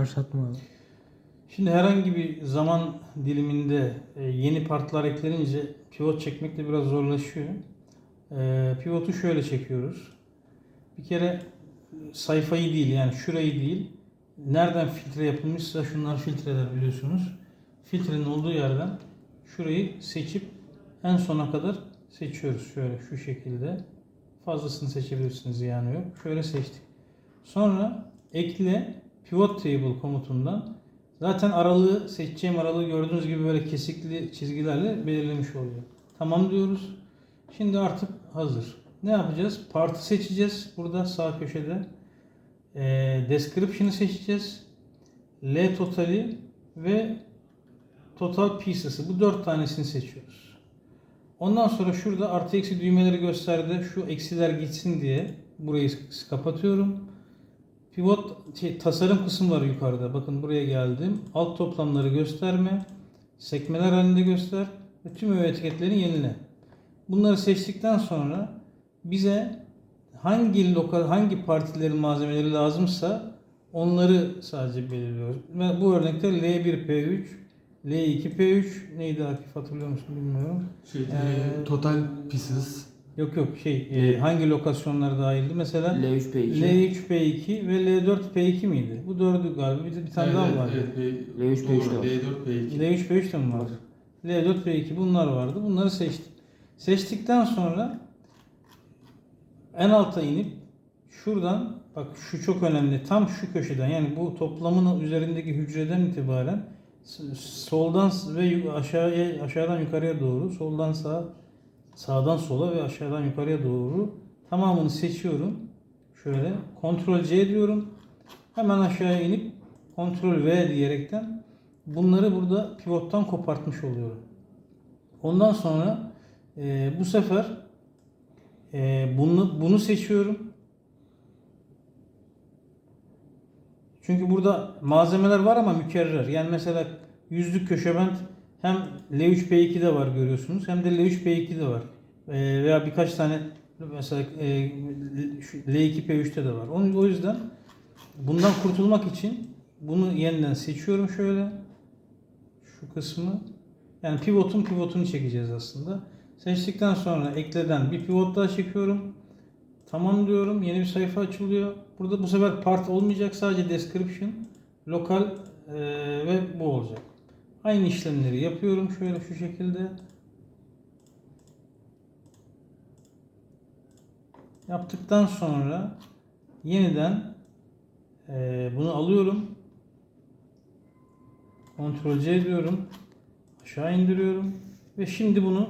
Başlatma. Şimdi herhangi bir zaman diliminde e, yeni partlar eklenince pivot çekmek de biraz zorlaşıyor. E, Pivotu şöyle çekiyoruz. Bir kere e, sayfayı değil yani şurayı değil. Nereden filtre yapılmışsa şunlar filtreler biliyorsunuz. Filtrenin olduğu yerden şurayı seçip en sona kadar seçiyoruz. Şöyle şu şekilde. Fazlasını seçebilirsiniz yani yok. Şöyle seçtik. Sonra ekle pivot table komutundan zaten aralığı seçeceğim aralığı gördüğünüz gibi böyle kesikli çizgilerle belirlemiş oluyor. Tamam diyoruz. Şimdi artık hazır. Ne yapacağız? Partı seçeceğiz. Burada sağ köşede. Ee, description'ı seçeceğiz. L totali ve total pieces'ı. Bu dört tanesini seçiyoruz. Ondan sonra şurada artı eksi düğmeleri gösterdi. Şu eksiler gitsin diye burayı kapatıyorum. Pivot şey, tasarım kısmı var yukarıda. Bakın buraya geldim. Alt toplamları gösterme. Sekmeler halinde göster. Ve tüm öğe etiketlerini yenile. Bunları seçtikten sonra bize hangi lokal, hangi partilerin malzemeleri lazımsa onları sadece belirliyoruz. Ve bu örnekte L1P3, L2P3 neydi Akif hatırlıyor musun bilmiyorum. Şey, Ee, total pieces. Yok yok şey e, hangi lokasyonlar dahildi? Mesela L3 P2. L3P2 ve L4P2 miydi? Bu dördü galiba. Bir, bir tane daha mı vardı? Evet, L3, P3 de var. L4, P2. L3, P3 de mi vardı? L4, P2 bunlar vardı. Bunları seçtik. Seçtikten sonra en alta inip şuradan bak şu çok önemli. Tam şu köşeden yani bu toplamın üzerindeki hücreden itibaren soldan ve aşağıya aşağıdan yukarıya doğru, soldan sağa, sağdan sola ve aşağıdan yukarıya doğru tamamını seçiyorum. Şöyle Ctrl C diyorum. Hemen aşağıya inip Ctrl V diyerekten bunları burada pivottan kopartmış oluyorum. Ondan sonra e, bu sefer e, bunu bunu seçiyorum. Çünkü burada malzemeler var ama mükerrer. Yani mesela yüzlük köşebent hem L3P2'de var görüyorsunuz hem de L3P2'de var. E, veya birkaç tane mesela e, şu L2P3'te de var. Onun, o yüzden bundan kurtulmak için bunu yeniden seçiyorum şöyle. Şu kısmı. Yani pivotun pivotunu çekeceğiz aslında. Seçtikten sonra ekleden bir pivot daha çekiyorum. Tamam diyorum. Yeni bir sayfa açılıyor. Burada bu sefer part olmayacak. Sadece description, lokal eee, ve bu olacak. Aynı işlemleri yapıyorum şöyle şu şekilde. Yaptıktan sonra yeniden eee, bunu alıyorum. Ctrl C diyorum. Aşağı indiriyorum. Ve şimdi bunu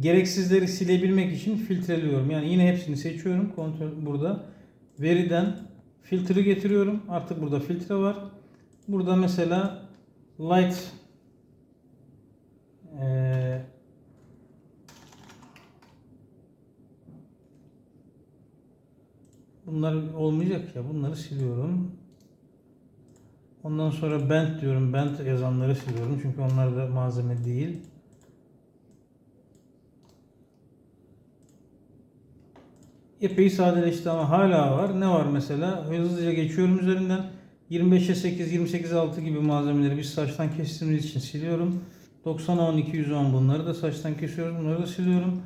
gereksizleri silebilmek için filtreliyorum. Yani yine hepsini seçiyorum. Kontrol burada. Veriden filtre getiriyorum. Artık burada filtre var. Burada mesela light eee, bunlar olmayacak ya. Bunları siliyorum. Ondan sonra bent diyorum. Bent yazanları siliyorum. Çünkü onlar da malzeme değil. Epey sadeleşti ama hala var. Ne var mesela? Hızlıca geçiyorum üzerinden. 25'e 8, 28'e 6 gibi malzemeleri biz saçtan kestiğimiz için siliyorum. 90'a 10, 210 bunları da saçtan kesiyoruz. Bunları da siliyorum.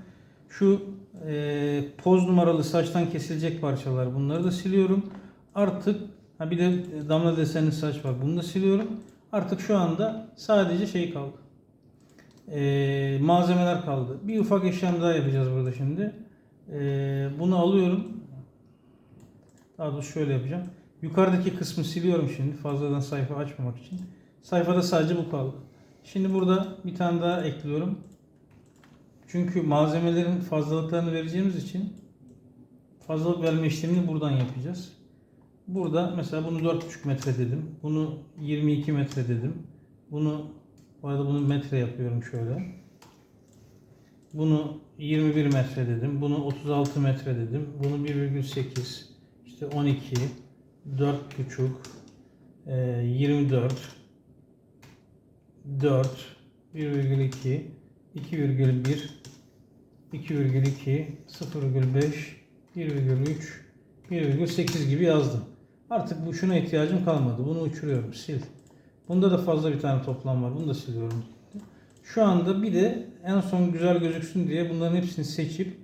Şu e, poz numaralı saçtan kesilecek parçalar bunları da siliyorum. Artık ha bir de damla desenli saç var. Bunu da siliyorum. Artık şu anda sadece şey kaldı. E, malzemeler kaldı. Bir ufak işlem daha yapacağız burada şimdi. E, bunu alıyorum. Daha doğrusu şöyle yapacağım. Yukarıdaki kısmı siliyorum şimdi fazladan sayfa açmamak için. Sayfada sadece bu kaldı. Şimdi burada bir tane daha ekliyorum. Çünkü malzemelerin fazlalıklarını vereceğimiz için fazlalık verme işlemini buradan yapacağız. Burada mesela bunu 4,5 metre dedim. Bunu 22 metre dedim. Bunu bu arada bunu metre yapıyorum şöyle. Bunu 21 metre dedim. Bunu 36 metre dedim. Bunu 1,8 işte 12 4,5 e, 24 4 1,2 2,1 2,2 0,5 1,3 1,8 gibi yazdım. Artık bu şuna ihtiyacım kalmadı. Bunu uçuruyorum. Sil. Bunda da fazla bir tane toplam var. Bunu da siliyorum. Şu anda bir de en son güzel gözüksün diye bunların hepsini seçip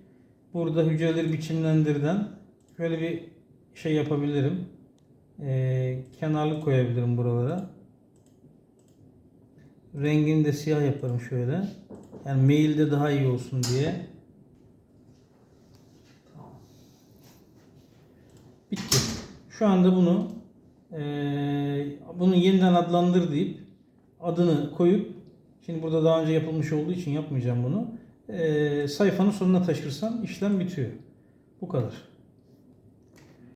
burada hücreleri biçimlendirden şöyle bir şey yapabilirim. Ee, kenarlık koyabilirim buralara. Rengini de siyah yaparım şöyle. Yani mailde daha iyi olsun diye. Bitti. Şu anda bunu eee bunu yeniden adlandır deyip adını koyup şimdi burada daha önce yapılmış olduğu için yapmayacağım bunu. Eee sayfanın sonuna taşırsam işlem bitiyor. Bu kadar.